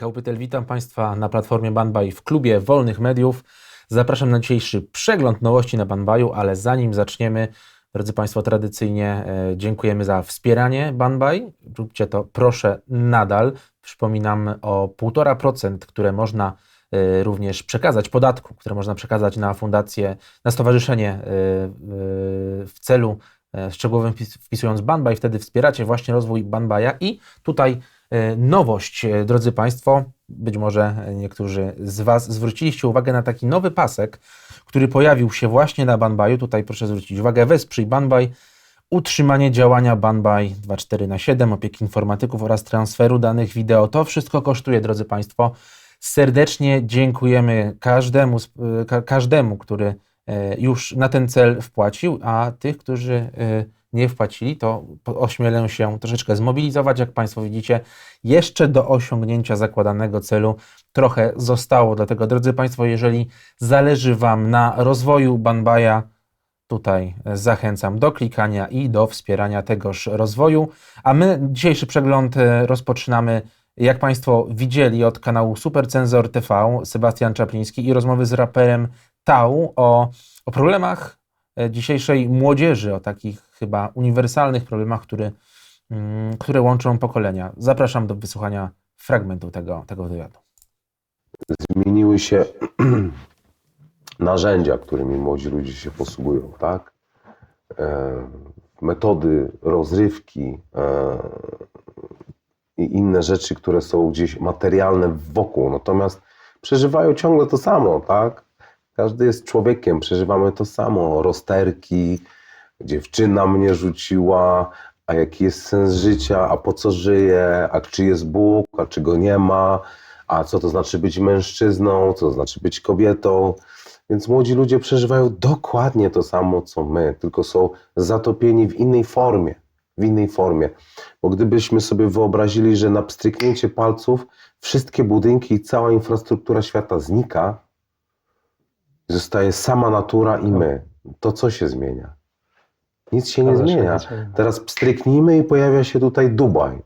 Michał Pytel, witam Państwa na platformie Banbaj w klubie wolnych mediów. Zapraszam na dzisiejszy przegląd nowości na Banbaju, ale zanim zaczniemy, drodzy Państwo, tradycyjnie e, dziękujemy za wspieranie Banbaj. Róbcie to proszę nadal. Przypominam o 1,5%, które można e, również przekazać, podatku, które można przekazać na fundację, na stowarzyszenie e, w celu szczegółowym wpis- wpisując Banbaj, wtedy wspieracie właśnie rozwój Banbaja i tutaj nowość, e, drodzy Państwo, być może e, niektórzy z Was zwróciliście uwagę na taki nowy pasek, który pojawił się właśnie na Banbaju. Tutaj proszę zwrócić uwagę, wesprzyj Banbaj, utrzymanie działania Banbaj 24 na 7 opieki informatyków oraz transferu danych wideo. To wszystko kosztuje, drodzy Państwo. Serdecznie dziękujemy każdemu, ka- każdemu, który e, już na ten cel wpłacił, a tych, którzy e, nie wpłacili, to ośmielę się troszeczkę zmobilizować. Jak Państwo widzicie, jeszcze do osiągnięcia zakładanego celu trochę zostało. Dlatego, drodzy Państwo, jeżeli zależy Wam na rozwoju Banbaja, tutaj zachęcam do klikania i do wspierania tegoż rozwoju. A my dzisiejszy przegląd e, rozpoczynamy, jak Państwo widzieli, od kanału Supercenzor TV, Sebastian Czapliński i rozmowy z raperem Tau o, o problemach e, dzisiejszej młodzieży, o takich chyba uniwersalnych problemach, które, mm, które łączą pokolenia. Zapraszam do wysłuchania fragmentu tego, tego wywiadu. zmieniły się narzędzia, którymi młodzi ludzie się posługują, tak? E, metody rozrywki e, i inne rzeczy, które są gdzieś materialne wokół, natomiast przeżywają ciągle to samo, tak? Każdy jest człowiekiem, przeżywamy to samo. Rozterki, dziewczyna mnie rzuciła, a jaki jest sens życia, a po co żyję, a czy jest Bóg, a czy go nie ma, a co to znaczy być mężczyzną, co to znaczy być kobietą. Więc młodzi ludzie przeżywają dokładnie to samo, co my, tylko są zatopieni w innej formie. W innej formie. Bo gdybyśmy sobie wyobrazili, że na pstryknięcie palców wszystkie budynki i cała infrastruktura świata znika, zostaje sama natura i my, to co się zmienia? Nic się nie zmienia. Teraz pstryknijmy i pojawia się tutaj Dubaj.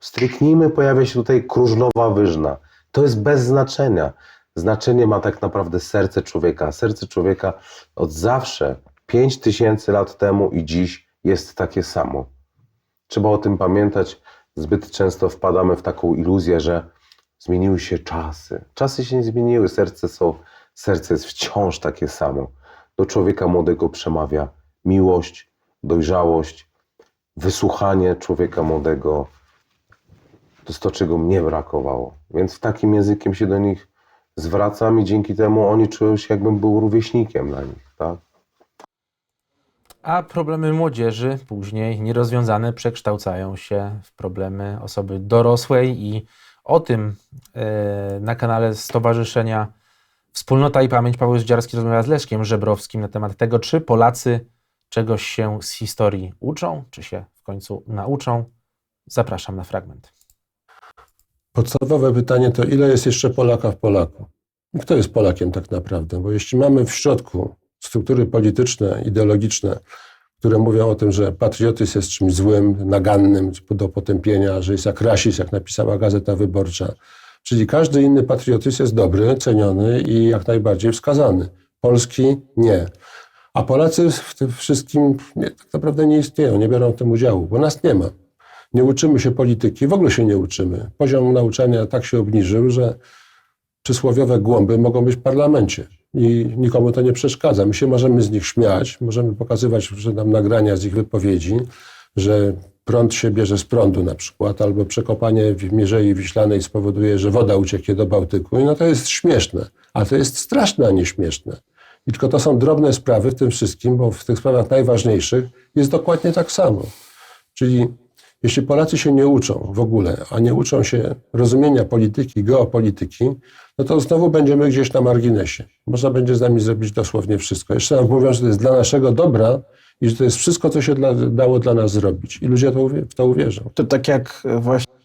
Stryknijmy, pojawia się tutaj Krużnowa Wyżna. To jest bez znaczenia. Znaczenie ma tak naprawdę serce człowieka. Serce człowieka od zawsze, 5 tysięcy lat temu i dziś jest takie samo. Trzeba o tym pamiętać. Zbyt często wpadamy w taką iluzję, że zmieniły się czasy. Czasy się nie zmieniły, serce, są, serce jest wciąż takie samo. Do człowieka młodego przemawia miłość, dojrzałość, wysłuchanie człowieka młodego. To jest to, czego mnie brakowało. Więc takim językiem się do nich zwracam i dzięki temu oni czują się, jakbym był rówieśnikiem dla nich. Tak? A problemy młodzieży później nierozwiązane przekształcają się w problemy osoby dorosłej i o tym e, na kanale Stowarzyszenia Wspólnota i Pamięć Paweł Zdziarski rozmawia z Leszkiem Żebrowskim na temat tego, czy Polacy czegoś się z historii uczą, czy się w końcu nauczą. Zapraszam na fragment. Podstawowe pytanie to, ile jest jeszcze Polaka w Polaku? Kto jest Polakiem tak naprawdę? Bo jeśli mamy w środku struktury polityczne, ideologiczne, które mówią o tym, że patriotyzm jest czymś złym, nagannym, do potępienia, że jest jak rasizm, jak napisała Gazeta Wyborcza. Czyli każdy inny patriotyzm jest dobry, ceniony i jak najbardziej wskazany. Polski nie. A Polacy w tym wszystkim nie, tak naprawdę nie istnieją, nie biorą w tym udziału, bo nas nie ma. Nie uczymy się polityki, w ogóle się nie uczymy. Poziom nauczania tak się obniżył, że przysłowiowe głąby mogą być w parlamencie i nikomu to nie przeszkadza. My się możemy z nich śmiać, możemy pokazywać, że nam nagrania z ich wypowiedzi, że prąd się bierze z prądu na przykład, albo przekopanie w Mierzei Wiślanej spowoduje, że woda ucieknie do Bałtyku. I no to jest śmieszne, a to jest straszne, a nie śmieszne. I tylko to są drobne sprawy w tym wszystkim, bo w tych sprawach najważniejszych jest dokładnie tak samo. Czyli jeśli Polacy się nie uczą w ogóle, a nie uczą się rozumienia polityki, geopolityki, no to znowu będziemy gdzieś na marginesie. Można będzie z nami zrobić dosłownie wszystko. Jeszcze nam mówią, że to jest dla naszego dobra i że to jest wszystko, co się dla, dało dla nas zrobić. I ludzie to w to uwierzą. To tak jak właśnie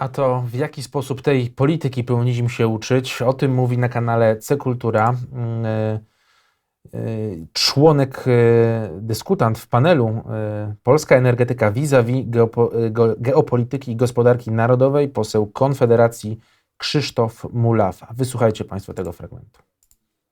A to w jaki sposób tej polityki powinniśmy się uczyć? O tym mówi na kanale C Kultura mm, y, członek, y, dyskutant w panelu y, Polska energetyka vis-a-vis y, go- geopolityki i gospodarki narodowej, poseł Konfederacji Krzysztof Mulawa. Wysłuchajcie Państwo tego fragmentu.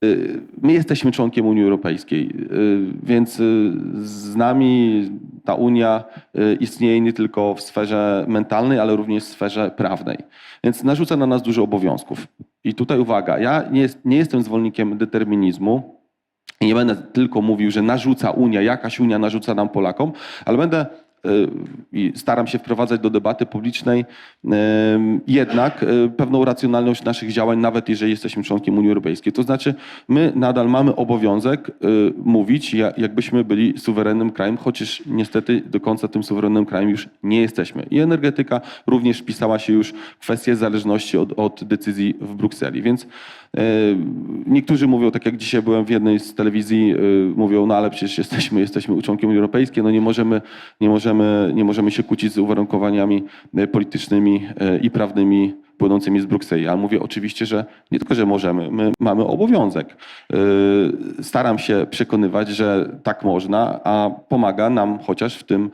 Y, My jesteśmy członkiem Unii Europejskiej, y, więc y, z nami ta Unia y, istnieje nie tylko w sferze mentalnej, ale również w sferze prawnej. Więc narzuca na nas dużo obowiązków. I tutaj uwaga, ja nie, jest, nie jestem zwolennikiem determinizmu. Nie będę tylko mówił, że narzuca Unia, jakaś Unia narzuca nam Polakom, ale będę i staram się wprowadzać do debaty publicznej y, jednak y, pewną racjonalność naszych działań, nawet jeżeli jesteśmy członkiem Unii Europejskiej. To znaczy, my nadal mamy obowiązek y, mówić, ja- jakbyśmy byli suwerennym krajem, chociaż niestety do końca tym suwerennym krajem już nie jesteśmy. I energetyka również wpisała się już w kwestię zależności od, od decyzji w Brukseli. Więc y, niektórzy mówią, tak jak dzisiaj byłem w jednej z telewizji, y, mówią, no ale przecież jesteśmy, jesteśmy członkiem Unii Europejskiej, no nie możemy, nie możemy, nie możemy się kłócić z uwarunkowaniami y, politycznymi y, i prawnymi płynącymi z Brukseli. Ja mówię oczywiście, że nie tylko, że możemy, my mamy obowiązek. Y, Staram się przekonywać, że tak można, a pomaga nam chociaż w tym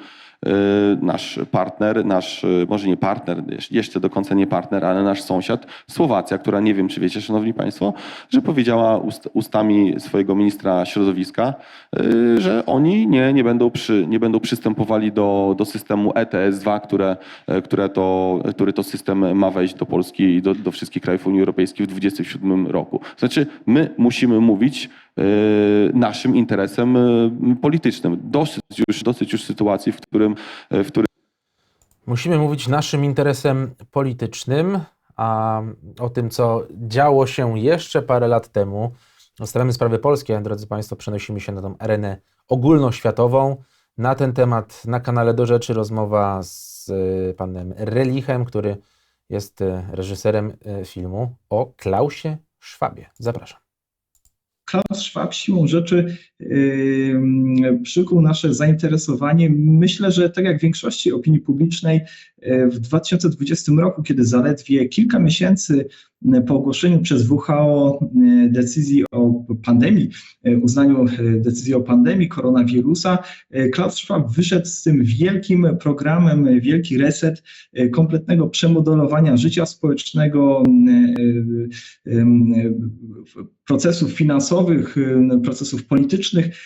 nasz partner, nasz, y, może nie partner, jeszcze- do końca nie partner, ale nasz sąsiad, Słowacja, która nie wiem, czy wiecie, szanowni państwo, że powiedziała ust, ustami swojego ministra środowiska, y, że oni nie, nie, będą, przy, nie będą przystępowali do, do systemu ETS-2, które, e, które to, który to system ma wejść do Polski i do, do wszystkich krajów Unii Europejskiej w 2027 roku. Znaczy, my musimy mówić naszym interesem e, politycznym. Dosyć już, dosyć już sytuacji, w którym, e, w którym Musimy mówić naszym interesem politycznym, a o tym, co działo się jeszcze parę lat temu. Zostawiamy sprawy polskie, drodzy Państwo, przenosimy się na tą arenę ogólnoświatową. Na ten temat na kanale Do Rzeczy rozmowa z panem Relichem, który jest reżyserem filmu o Klausie Schwabie. Zapraszam. Klaus Schwab siłą rzeczy przykuł nasze zainteresowanie. Myślę, że tak jak większości opinii publicznej yy, w 2020 roku, kiedy zaledwie kilka miesięcy po ogłoszeniu przez WHO yy, decyzji o pandemii, yy, uznaniu yy, decyzji o pandemii koronawirusa, Klaus Schwab wyszedł z tym wielkim programem, wielki reset kompletnego przemodelowania życia społecznego, procesów finansowych, procesów politycznych,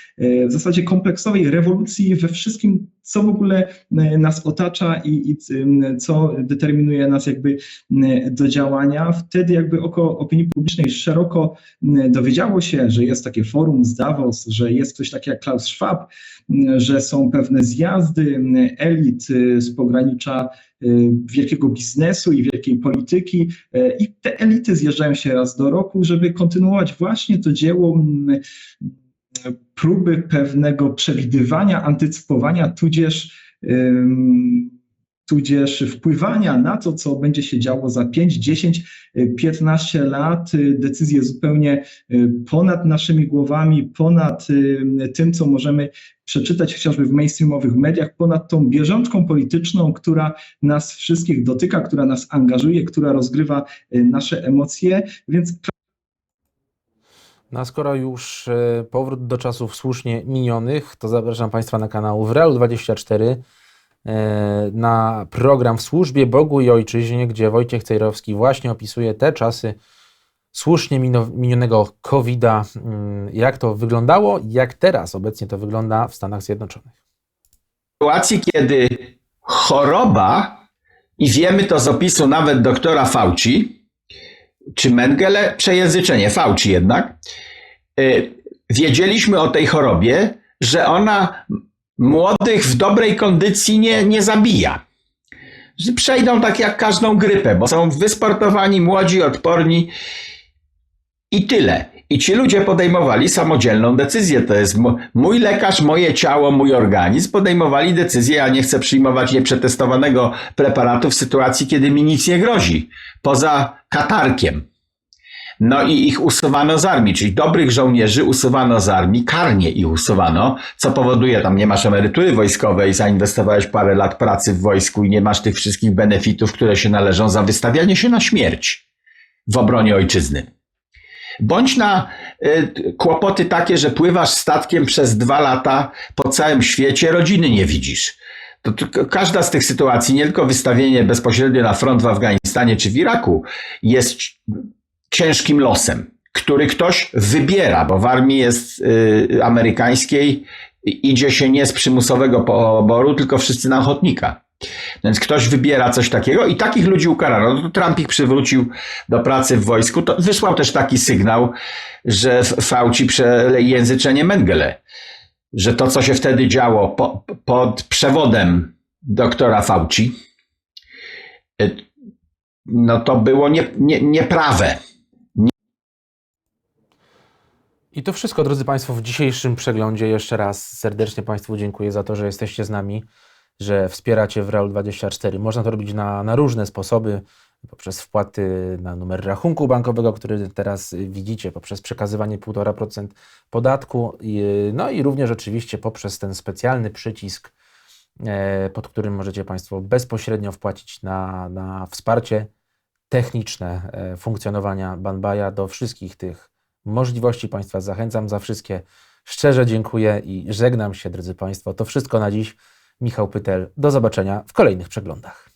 w zasadzie kompleksowej rewolucji we wszystkim, co w ogóle y, nas otacza i, i co determinuje nas jakby do działania. Wtedy jakby oko opinii publicznej szeroko dowiedziało się, że jest takie forum z Davos, że jest ktoś taki jak Klaus Schwab, że są pewne zjazdy elit y, z pogranicza y, wielkiego biznesu i wielkiej polityki e, i te elity zjeżdżają się raz do roku, żeby kontynuować właśnie to dzieło próby pewnego przewidywania, antycypowania, tudzież tudzież wpływania na to, co będzie się działo za 5, 10, y, 15 lat, decyzje zupełnie y, ponad naszymi głowami, ponad y, tym, co możemy przeczytać chociażby w mainstreamowych mediach, ponad tą bieżączką polityczną, która nas wszystkich dotyka, która nas angażuje, która rozgrywa y, nasze emocje, więc No a skoro już e, powrót do czasów słusznie minionych, to zapraszam Państwa na kanał WREL24 e, na program W służbie Bogu i Ojczyźnie, gdzie Wojciech Cejrowski właśnie opisuje te czasy słusznie minionego COVID-a, mm, jak to wyglądało, jak teraz obecnie to wygląda w Stanach Zjednoczonych. sytuacji, kiedy choroba, i wiemy to z opisu nawet doktora Fauci, czy Mengele, przejęzyczenie Fauci jednak, y, wiedzieliśmy o tej chorobie, że ona młodych w dobrej kondycji nie, nie zabija. Przejdą tak jak każdą grypę, bo są wysportowani, młodzi, odporni i tyle. I ci ludzie podejmowali samodzielną decyzję. To jest mój lekarz, moje ciało, mój organizm. Podejmowali decyzję, ja nie chcę przyjmować nieprzetestowanego preparatu w sytuacji, kiedy mi nic nie grozi. Poza katarkiem. No i ich usuwano z armii, czyli dobrych żołnierzy usuwano z armii, karnie ich usuwano, co powoduje, tam nie masz emerytury wojskowej, zainwestowałeś parę lat pracy w wojsku i nie masz tych wszystkich benefitów, które się należą za wystawianie się na śmierć w obronie ojczyzny. Bądź na y, kłopoty takie, że pływasz statkiem przez dwa lata po całym świecie, rodziny nie widzisz. To, to każda z tych sytuacji, nie tylko wystawienie bezpośrednio na front w Afganistanie czy w Iraku, jest ciężkim losem, który ktoś wybiera, bo w armii jest y, amerykańskiej idzie się nie z przymusowego poboru, tylko wszyscy na ochotnika. Więc ktoś wybiera coś takiego i takich ludzi ukarano. No Trump ich przywrócił do pracy w wojsku. To wysłał też taki sygnał, że Fauci przejęzyczenie Mengele. Że to, co się wtedy działo po, pod przewodem doktora Fauci, y, no to było nie, nie, nieprawe. I to wszystko, drodzy Państwo, w dzisiejszym przeglądzie. Jeszcze raz serdecznie Państwu dziękuję za to, że jesteście z nami, że wspieracie w Real24. Można to robić na, na różne sposoby, poprzez wpłaty na numer rachunku bankowego, który teraz widzicie, poprzez przekazywanie 1,5% podatku, no i również oczywiście poprzez ten specjalny przycisk, e, pod którym możecie Państwo bezpośrednio wpłacić na, na wsparcie techniczne e, funkcjonowania Banbaja do wszystkich tych możliwości Państwa zachęcam za wszystkie. Szczerze dziękuję i żegnam się, drodzy Państwo. To wszystko na dziś. Michał Pytel. Do zobaczenia w kolejnych przeglądach.